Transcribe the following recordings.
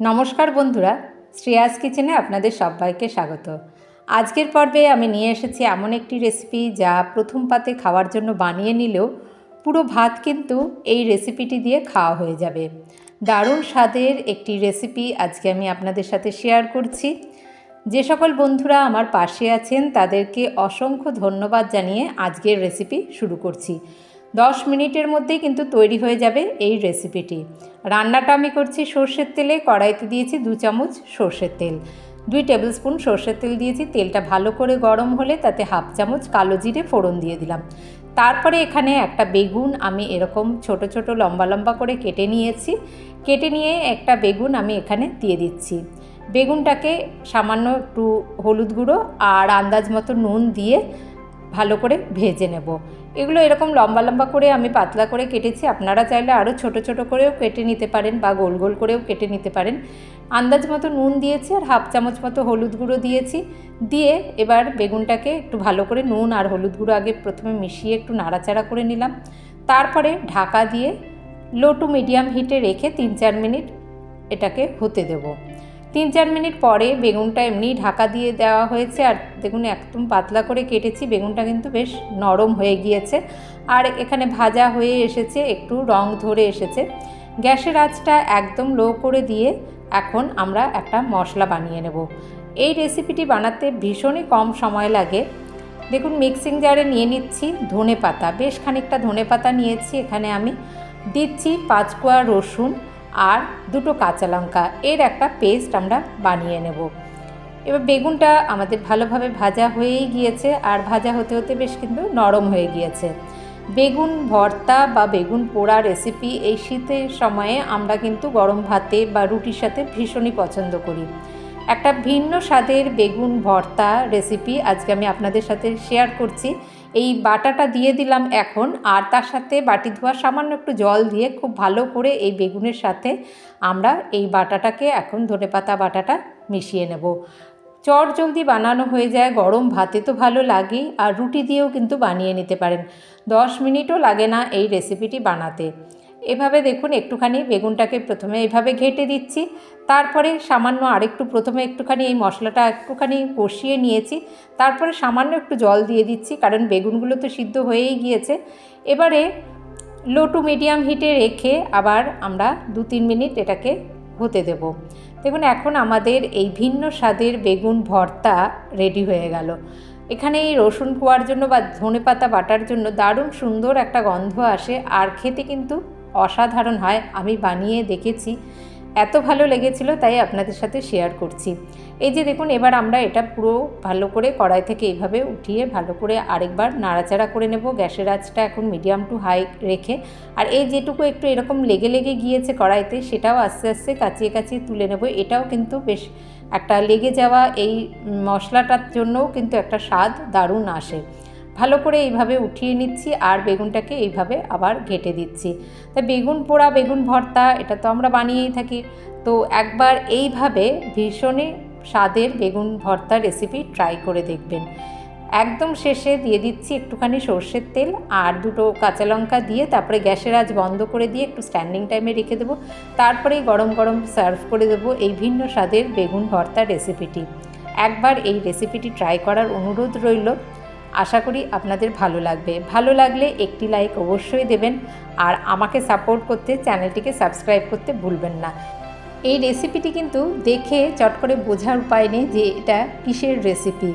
নমস্কার বন্ধুরা, শ্রেয়াস কিচেনে আপনাদের সবাইকে স্বাগত। আজকের পর্বে আমি নিয়ে এসেছি এমন একটি রেসিপি যা প্রথম পাতে খাওয়ার জন্য বানিয়ে নিলেও পুরো ভাত কিন্তু এই রেসিপিটি দিয়ে খাওয়া হয়ে যাবে। দারুণ স্বাদের একটি রেসিপি আজকে আমি আপনাদের সাথে শেয়ার করছি। যে সকল বন্ধুরা আমার পাশে আছেন, তাদেরকে অসংখ্য ধন্যবাদ জানিয়ে আজকের রেসিপি শুরু করছি। দশ মিনিটের মধ্যেই কিন্তু তৈরি হয়ে যাবে এই রেসিপিটি। রান্নাটা আমি করছি সর্ষের তেলে, কড়াইতে দিয়েছি দু চামচ সর্ষের তেল। দুই টেবিল স্পুন সর্ষের তেল দিয়েছি, তেলটা ভালো করে গরম হলে তাতে হাফ চামচ কালো জিরে ফোড়ন দিয়ে দিলাম। তারপরে এখানে একটা বেগুন আমি এরকম ছোট ছোট লম্বা লম্বা করে কেটে নিয়েছি। কেটে নিয়ে একটা বেগুন আমি এখানে দিয়ে দিচ্ছি। বেগুনটাকে সামান্য একটু হলুদ গুঁড়ো আর আন্দাজ মতো নুন দিয়ে ভালো করে ভেজে নেব। এগুলো এরকম লম্বা লম্বা করে আমি পাতলা করে কেটেছি। আপনারা চাইলে আরও ছোট ছোট করেও কেটে নিতে পারেন বা গোল গোল করেও কেটে নিতে পারেন। আন্দাজ মতো নুন দিয়েছি আর হাফ চামচ মতো হলুদ গুঁড়ো দিয়েছি। দিয়ে এবার বেগুনটাকে একটু ভালো করে নুন আর হলুদ গুঁড়ো আগে প্রথমে মিশিয়ে একটু নাড়াচাড়া করে নিলাম। তারপরে ঢাকা দিয়ে লো টু মিডিয়াম হিটে রেখে তিন চার মিনিট এটাকে হতে দেবো। তিন চার মিনিট পরে বেগুনটা এমনি ঢাকা দিয়ে দেওয়া হয়েছে। আর দেখুন, একদম পাতলা করে কেটেছি। বেগুনটা কিন্তু বেশ নরম হয়ে গিয়েছে। আর এখানে ভাজা হয়ে এসেছে, একটু রং ধরে এসেছে। গ্যাসের আঁচটা একদম লো করে দিয়ে এখন আমরা একটা মশলা বানিয়ে নেব। এই রেসিপিটি বানাতে ভীষণই কম সময় লাগে। দেখুন, মিক্সিং জারে নিয়ে নিচ্ছি ধনে পাতা বেশ খানিকটা ধনে পাতা নিয়েছি। এখানে আমি দিচ্ছি পাঁচ কোয়া রসুন। আর দুটো কাঁচা লঙ্কা। এর একটা পেস্ট আমরা বানিয়ে নেব। এবার বেগুনটা আমাদের ভালোভাবে ভাজা হয়েই গিয়েছে, আর ভাজা হতে হতে বেশ কিন্তু নরম হয়ে গিয়েছে। বেগুন ভর্তা বা বেগুন পোড়া রেসিপি এই শীতের সময়ে আমরা কিন্তু গরম ভাতে বা রুটির সাথে ভীষণই পছন্দ করি। একটা ভিন্ন স্বাদের বেগুন ভর্তা রেসিপি আজকে আমি আপনাদের সাথে শেয়ার করছি। এই বাটাটা দিয়ে দিলাম এখন, আর তার সাথে বাটি ধোয়া সামান্য একটু জল দিয়ে খুব ভালো করে এই বেগুনের সাথে আমরা এই বাটাটাকে এখন ধনেপাতা বাটাটা মিশিয়ে নেব। চট জলদি বানানো হয়ে যায়, গরম ভাতে তো ভালো লাগেই, আর রুটি দিয়েও কিন্তু বানিয়ে নিতে পারেন। দশ মিনিটও লাগে না এই রেসিপিটি বানাতে। এভাবে দেখুন, একটুখানি বেগুনটাকে প্রথমে এভাবে ঘেটে দিচ্ছি। তারপরে সামান্য আরেকটু প্রথমে একটুখানি এই মশলাটা একটুখানি কষিয়ে নিয়েছি। তারপরে সামান্য একটু জল দিয়ে দিচ্ছি, কারণ বেগুনগুলো তো সিদ্ধ হয়েই গিয়েছে। এবারে লো টু মিডিয়াম হিটে রেখে আবার আমরা দু তিন মিনিট এটাকে হতে দেব। দেখুন, এখন আমাদের এই ভিন্ন স্বাদের বেগুন ভর্তা রেডি হয়ে গেল। এখানে এই রসুন কোয়ার জন্য বা ধনে পাতা বাটার জন্য দারুণ সুন্দর একটা গন্ধ আসে, আর খেতে কিন্তু অসাধারণ হয়, আমি বানিয়ে দেখেছি। এত ভালো লেগেছিল, তাই আপনাদের সাথে শেয়ার করছি। এই যে দেখুন, এবার আমরা এটা পুরো ভালো করে কড়াই থেকে এইভাবে উঠিয়ে ভালো করে আরেকবার নাড়াচাড়া করে নেব। গ্যাসের আঁচটা এখন মিডিয়াম টু হাই রেখে। আর এই যেটুকু একটু এরকম লেগে লেগে গিয়েছে কড়াইতে, সেটাও আস্তে আস্তে কাচিয়ে কাচিয়ে তুলে নেব। এটাও কিন্তু বেশ একটা লেগে যাওয়া এই মশলাটার জন্যও কিন্তু একটা স্বাদ দারুণ আসে। ভালো করে এইভাবে উঠিয়ে নিচ্ছি আর বেগুনটাকে এইভাবে আবার ঘেটে দিচ্ছি। তা বেগুন পোড়া, বেগুন ভর্তা, এটা তো আমরা বানিয়েই থাকি। তো একবার এইভাবে ভীষণই স্বাদের বেগুন ভর্তা রেসিপি ট্রাই করে দেখবেন। একদম শেষে দিয়ে দিচ্ছি একটুখানি সর্ষের তেল আর দুটো কাঁচা লঙ্কা দিয়ে তারপরে গ্যাসের আজ বন্ধ করে দিয়ে একটু স্ট্যান্ডিং টাইমে রেখে দেবো। তারপরেই গরম গরম সার্ভ করে দেবো এই ভিন্ন স্বাদের বেগুন ভর্তা রেসিপিটি একবার এই রেসিপিটি ট্রাই করার অনুরোধ রইল। আশা করি আপনাদের ভালো লাগবে। ভালো লাগলে একটি লাইক অবশ্যই দেবেন আর আমাকে সাপোর্ট করতে চ্যানেলটিকে সাবস্ক্রাইব করতে ভুলবেন না। এই রেসিপিটি কিন্তু দেখে চট করে বোঝার উপায় নেই যে এটা কিসের রেসিপি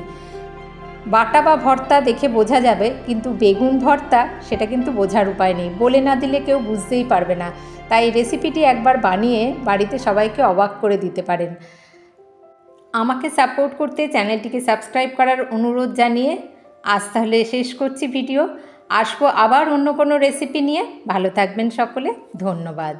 বাটা বা ভর্তা দেখে বোঝা যাবে, কিন্তু বেগুন ভর্তা সেটা কিন্তু বোঝার উপায় নেই। বলে না দিলে কেউ বুঝতেই পারবে না। তাই রেসিপিটি একবার বানিয়ে বাড়িতে সবাইকে অবাক করে দিতে পারেন। আমাকে সাপোর্ট করতে চ্যানেলটিকে সাবস্ক্রাইব করার অনুরোধ জানিয়ে আজ তাহলে শেষ করছি ভিডিও। আসব আবার অন্য কোনো রেসিপি নিয়ে। ভালো থাকবেন সকলে। ধন্যবাদ।